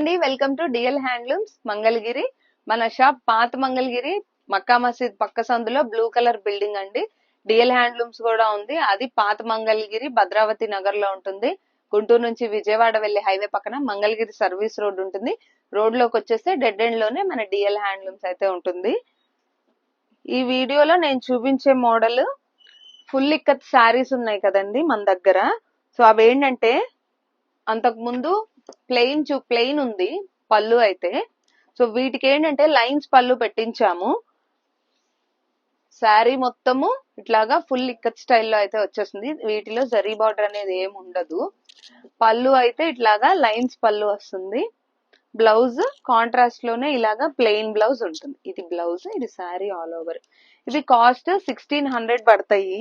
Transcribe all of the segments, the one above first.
అండి. Welcome to DL handlooms Mangalagiri. మన shop పాత మంగళగిరి మక్కా మసీద్ పక్క సందులో బ్లూ కలర్ బిల్డింగ్ అండి. డిఎల్ హ్యాండ్లూమ్స్ కూడా ఉంది. అది పాత మంగళగిరి భద్రావతి నగర్లో ఉంటుంది. గుంటూరు నుంచి విజయవాడ వెళ్ళే హైవే పక్కన మంగళగిరి సర్వీస్ రోడ్ ఉంటుంది. రోడ్లోకి వచ్చేస్తే డెడ్ ఎండ్లోనే మన డిఎల్ హ్యాండ్లూమ్స్ అయితే ఉంటుంది. ఈ వీడియోలో నేను చూపించే మోడల్ ఫుల్ ఇక్కత్ శారీస్ ఉన్నాయి కదండి మన దగ్గర. సో అవి ఏంటంటే అంతకు ముందు ప్లెయిన్ చూ ప్లెయిన్ ఉంది పళ్ళు అయితే. సో వీటికి ఏంటంటే లైన్స్ పళ్ళు పెట్టించాము. శారీ మొత్తము ఇట్లాగా ఫుల్ ఇక్కత్ స్టైల్లో అయితే వచ్చేస్తుంది వీటిలో జరీ బార్డర్ అనేది ఏమి ఉండదు. పళ్ళు అయితే ఇట్లాగా లైన్స్ పళ్ళు వస్తుంది. బ్లౌజ్ కాంట్రాస్ట్లోనే ఇలాగా ప్లెయిన్ బ్లౌజ్ ఉంటుంది. ఇది బ్లౌజ్ ఇది శారీ ఆల్ ఓవర్ ఇది కాస్ట్ సిక్స్టీన్ హండ్రెడ్ పడతాయి.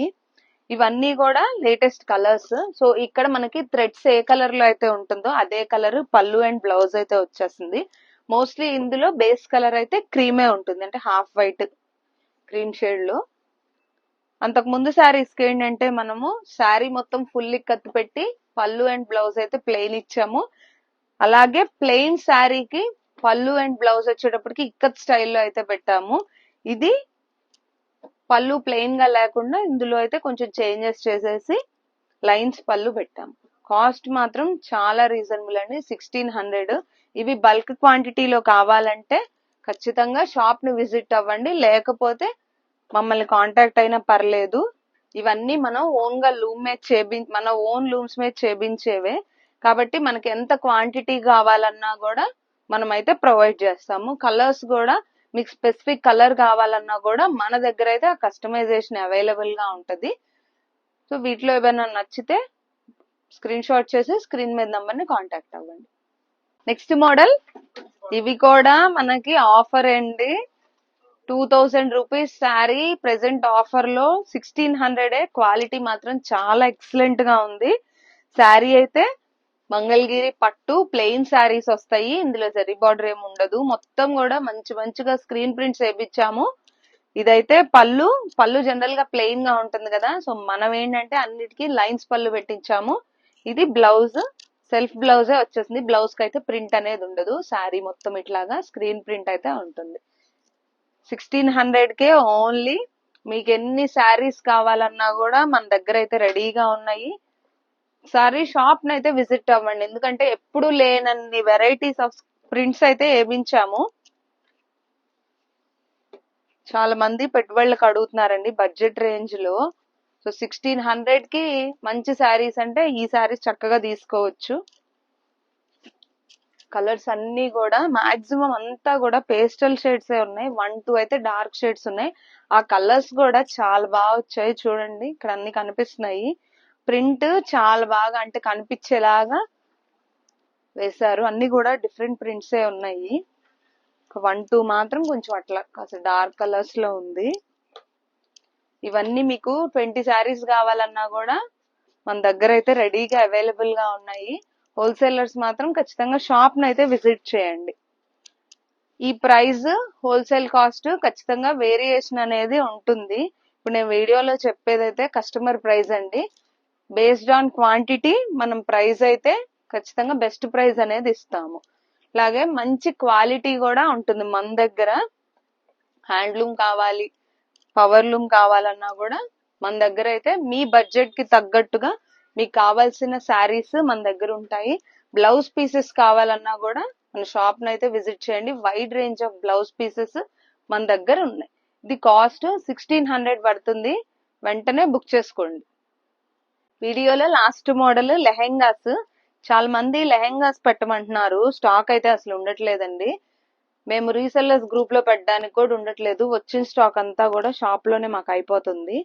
ఇవన్నీ కూడా లేటెస్ట్ కలర్స్ సో ఇక్కడ మనకి థ్రెడ్స్ ఏ కలర్లో అయితే ఉంటుందో అదే కలర్ పళ్ళు అండ్ బ్లౌజ్ అయితే వచ్చేస్తుంది. మోస్ట్లీ ఇందులో బేస్ కలర్ అయితే క్రీమే ఉంటుంది. అంటే హాఫ్ వైట్ క్రీమ్ షేడ్లో. అంతకు ముందు శారీస్కి ఏంటంటే మనము శారీ మొత్తం ఫుల్ కత్తి పెట్టి పళ్ళు అండ్ బ్లౌజ్ అయితే ప్లెయిన్ ఇచ్చాము. అలాగే ప్లెయిన్ శారీకి పళ్ళు అండ్ బ్లౌజ్ వచ్చేటప్పటికి ఇక్కత్ స్టైల్లో అయితే పెట్టాము. ఇది పళ్ళు ప్లెయిన్గా లేకుండా ఇందులో అయితే కొంచెం చేంజెస్ చేసేసి లైన్స్ పళ్ళు పెట్టాము. కాస్ట్ మాత్రం చాలా రీజనబుల్ అండి. సిక్స్టీన్ హండ్రెడ్ ఇవి బల్క్ క్వాంటిటీలో కావాలంటే ఖచ్చితంగా షాప్ని విజిట్ అవ్వండి. లేకపోతే మమ్మల్ని కాంటాక్ట్ అయినా పర్లేదు. ఇవన్నీ మనం ఓన్గా లూమ్ మీద చేపి మన ఓన్ లూమ్స్ మీద చేపించేవే కాబట్టి మనకి ఎంత క్వాంటిటీ కావాలన్నా కూడా మనమైతే ప్రొవైడ్ చేస్తాము. కలర్స్ కూడా మీకు స్పెసిఫిక్ కలర్ కావాలన్నా కూడా మన దగ్గర అయితే ఆ కస్టమైజేషన్ అవైలబుల్గా సో వీటిలో ఏమైనా నచ్చితే స్క్రీన్ షాట్ చేసి స్క్రీన్ మీద నంబర్ని కాంటాక్ట్ అవ్వండి. నెక్స్ట్ మోడల్ ఇవి కూడా మనకి ఆఫర్ అండి. Two thousand rupees sari present ఆఫర్లో సిక్స్టీన్ హండ్రెడ్ క్వాలిటీ మాత్రం చాలా ఎక్సలెంట్గా ఉంది. శారీ అయితే మంగళగిరి పట్టు ప్లెయిన్ శారీస్ వస్తాయి. ఇందులో జరీ బార్డర్ ఏమి ఉండదు. మొత్తం కూడా మంచి మంచిగా స్క్రీన్ ప్రింట్స్ వేయించాము ఇదైతే పళ్ళు పళ్ళు జనరల్గా ప్లెయిన్గా ఉంటుంది కదా. సో మనం ఏంటంటే అన్నిటికీ లైన్స్ పళ్ళు పెట్టించాము. ఇది బ్లౌజ్ సెల్ఫ్ బ్లౌజే వచ్చేసింది. బ్లౌజ్కి అయితే ప్రింట్ అనేది ఉండదు. శారీ మొత్తం ఇట్లాగా స్క్రీన్ ప్రింట్ అయితే ఉంటుంది. సిక్స్టీన్ హండ్రెడ్ కే ఓన్లీ మీకు ఎన్ని శారీస్ కావాలన్నా కూడా మన దగ్గర అయితే రెడీగా ఉన్నాయి. సారీ షాప్ అయితే విజిట్ అవ్వండి. ఎందుకంటే ఎప్పుడు లేనన్ని వెరైటీస్ ఆఫ్ ప్రింట్స్ అయితే వేయించాము చాలా మంది పెట్టుబడులకు అడుగుతున్నారండి బడ్జెట్ రేంజ్లో. సో సిక్స్టీన్ హండ్రెడ్కి మంచి శారీస్ అంటే ఈ శారీస్ చక్కగా తీసుకోవచ్చు. కలర్స్ అన్ని కూడా మాక్సిమం అంతా కూడా పేస్టల్ షేడ్స్ ఉన్నాయి. వన్ టూ అయితే డార్క్ షేడ్స్ ఉన్నాయి. ఆ కలర్స్ కూడా చాలా బాగా వచ్చాయి చూడండి. ఇక్కడ అన్ని కనిపిస్తున్నాయి. ప్రింట్ చాలా బాగా అంటే కనిపించేలాగా వేశారు. అన్ని కూడా డిఫరెంట్ ప్రింట్సే ఉన్నాయి. వన్ టూ మాత్రం కొంచెం అట్లా కాస్త డార్క్ కలర్స్లో ఉంది. ఇవన్నీ మీకు ట్వంటీ శారీస్ కావాలన్నా కూడా మన దగ్గర అయితే రెడీగా అవైలబుల్గా ఉన్నాయి. హోల్సేలర్స్ మాత్రం ఖచ్చితంగా షాప్ అయితే విజిట్ చేయండి. ఈ ప్రైస్ హోల్సేల్ కాస్ట్ ఖచ్చితంగా వేరియేషన్ అనేది ఉంటుంది. ఇప్పుడు నేను వీడియోలో చెప్పేదైతే కస్టమర్ ప్రైస్ అండి. బేస్డ్ ఆన్ క్వాంటిటీ మనం ప్రైస్ అయితే ఖచ్చితంగా బెస్ట్ ప్రైస్ అనేది ఇస్తాము. అలాగే మంచి క్వాలిటీ కూడా ఉంటుంది మన దగ్గర. హ్యాండ్లూమ్ కావాలి పవర్లూమ్ కావాలన్నా కూడా మన దగ్గర అయితే మీ బడ్జెట్కి తగ్గట్టుగా మీకు కావాల్సిన శారీస్ మన దగ్గర ఉంటాయి. బ్లౌజ్ పీసెస్ కావాలన్నా కూడా మన షాప్ అయితే విజిట్ చేయండి. Wide range of blouse pieces మన దగ్గర ఉన్నాయి. ఇది కాస్ట్ సిక్స్టీన్ హండ్రెడ్ పడుతుంది. వెంటనే బుక్ చేసుకోండి. వీడియోలో లాస్ట్ మోడల్ లెహెంగాస్. చాలా మంది లెహెంగాస్ పెట్టమంటున్నారు. స్టాక్ అయితే అసలు ఉండట్లేదండి. మేము రీసెల్లర్స్ గ్రూప్లో పెట్టడానికి కూడా ఉండట్లేదు. వచ్చిన స్టాక్ అంతా కూడా షాప్లోనే మాకు అయిపోతుంది.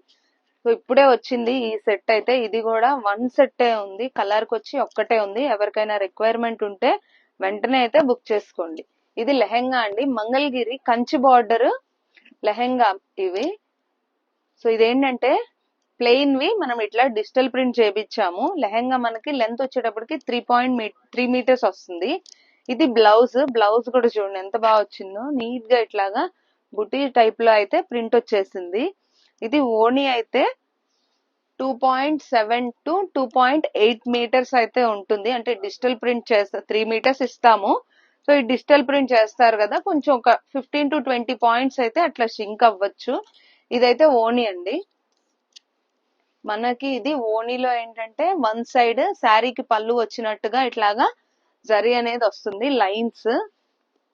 సో ఇప్పుడే వచ్చింది ఈ సెట్ అయితే. ఇది కూడా వన్ సెట్టే ఉంది. కలర్కి వచ్చి ఒక్కటే ఉంది. ఎవరికైనా రిక్వైర్మెంట్ ఉంటే వెంటనే అయితే బుక్ చేసుకోండి. ఇది లెహెంగా అండి. మంగళగిరి కంచి బార్డర్ లెహెంగా ఇవి. సో ఇదేంటంటే ప్లెయిన్ వి మనం ఇట్లా డిజిటల్ ప్రింట్ చేపించాము లెహెంగా మనకి లెంత్ వచ్చేటప్పటికి త్రీ పాయింట్ త్రీ మీటర్స్ వస్తుంది. ఇది బ్లౌజ్ బ్లౌజ్ కూడా చూడండి ఎంత బాగా వచ్చిందో. నీట్గా ఇట్లాగా బుటీ టైప్లో అయితే ప్రింట్ వచ్చేసింది. ఇది ఓణి అయితే two point seven to two point eight metres అయితే ఉంటుంది. అంటే డిజిటల్ ప్రింట్ చేస్తా త్రీ మీటర్స్ ఇస్తాము. సో ఈ డిజిటల్ ప్రింట్ చేస్తారు కదా కొంచెం ఒక ఫిఫ్టీన్ టు ట్వంటీ పాయింట్స్ అయితే అట్లా షింక్ అవ్వచ్చు. ఇదైతే ఓణి అండి. మనకి ఇది ఓణిలో ఏంటంటే వన్ సైడ్ శారీకి పళ్ళు వచ్చినట్టుగా ఇట్లాగా జరీ అనేది వస్తుంది లైన్స్.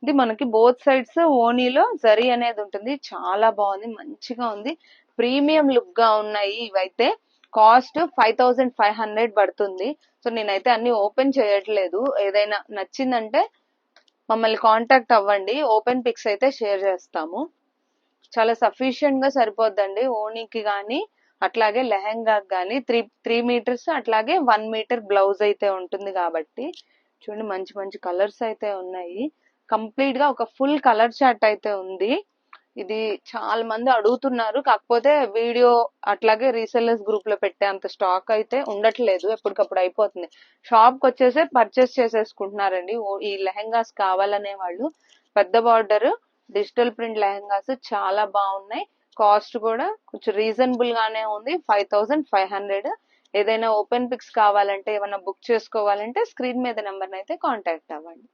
ఇది మనకి బోత్ సైడ్స్ ఓనీలో జరీ అనేది ఉంటుంది. చాలా బాగుంది మంచిగా ఉంది. ప్రీమియం లుక్గా ఉన్నాయి ఇవైతే. Cost five thousand five hundred పడుతుంది. సో నేనైతే అన్ని ఓపెన్ చేయట్లేదు. ఏదైనా నచ్చిందంటే మమ్మల్ని కాంటాక్ట్ అవ్వండి. ఓపెన్ పిక్స్ అయితే షేర్ చేస్తాము. చాలా సఫిషియెంట్గా సరిపోద్దండి ఓనీకి కానీ. అట్లాగే లెహెంగా కానీ త్రీ త్రీ మీటర్స్ అట్లాగే వన్ మీటర్ బ్లౌజ్ అయితే ఉంటుంది కాబట్టి చూడండి మంచి మంచి కలర్స్ అయితే ఉన్నాయి. కంప్లీట్గా ఒక ఫుల్ కలర్ చార్ట్ అయితే ఉంది. ఇది చాలా మంది అడుగుతున్నారు. కాకపోతే వీడియో అట్లాగే రీసెల్లర్స్ గ్రూప్లో పెట్టే అంత స్టాక్ అయితే ఉండట్లేదు. ఎప్పటికప్పుడు అయిపోతుంది. షాప్కి వచ్చేసి పర్చేస్ చేసేసుకుంటున్నారండి. ఓ- ఈ లెహెంగాస్ కావాలనే వాళ్ళు. పెద్ద బార్డర్ డిజిటల్ ప్రింట్ లెహెంగాస్ చాలా బాగున్నాయి. కాస్ట్ కూడా కొంచెం రీజనబుల్ గానే ఉంది. Five thousand five hundred. ఏదైనా ఓపెన్ పిక్స్ కావాలంటే ఏమైనా బుక్ చేసుకోవాలంటే స్క్రీన్ మీద నెంబర్ అయితే కాంటాక్ట్ అవ్వండి.